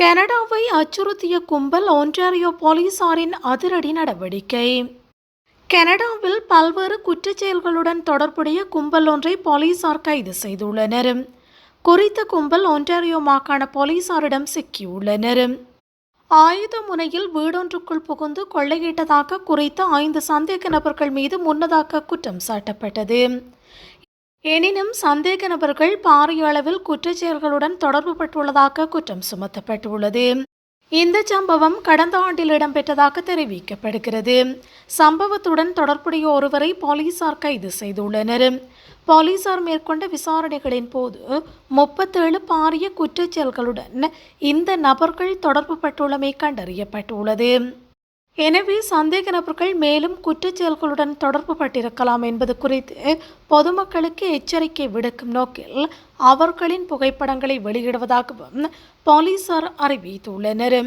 கனடாவை அச்சுறுத்திய கும்பல் ஒன்டாரியோ போலீசாரின் அதிரடி நடவடிக்கை. கனடாவில் பல்வேறு குற்றச் செயல்களுடன் தொடர்புடைய கும்பல் ஒன்றை போலீசார் கைது செய்துள்ளனர். குறித்த கும்பல் ஒன்டாரியோ மாகாண போலீசாரிடம் சிக்கியுள்ளனர். ஆயுத முனையில் வீடொன்றுக்குள் புகுந்து கொள்ளையிட்டதாக குறித்த ஐந்து சந்தேக நபர்கள் மீது முன்னதாக குற்றம் சாட்டப்பட்டது. எனினும் சந்தேக நபர்கள் பாரிய அளவில் குற்றச்செயல்களுடன் தொடர்பு பட்டுள்ளதாக குற்றம் சுமத்தப்பட்டுள்ளது. இந்த சம்பவம் கடந்த ஆண்டில் இடம்பெற்றதாக தெரிவிக்கப்படுகிறது. சம்பவத்துடன் தொடர்புடைய ஒருவரை போலீசார் கைது செய்துள்ளனர். போலீசார் மேற்கொண்ட விசாரணைகளின் போது முப்பத்தேழு பாரிய குற்றச்செயல்களுடன் இந்த நபர்கள் தொடர்பு பட்டுள்ளமை கண்டறியப்பட்டுள்ளது. எனவே சந்தேக நபர்கள் மேலும் குற்றச்செயல்களுடன் தொடர்பு பட்டிருக்கலாம் என்பது குறித்து பொதுமக்களுக்கு எச்சரிக்கை விடுக்கும் நோக்கில் அவர்களின் புகைப்படங்களை வெளியிடுவதாகவும் போலீசார் அறிவித்துள்ளனர்.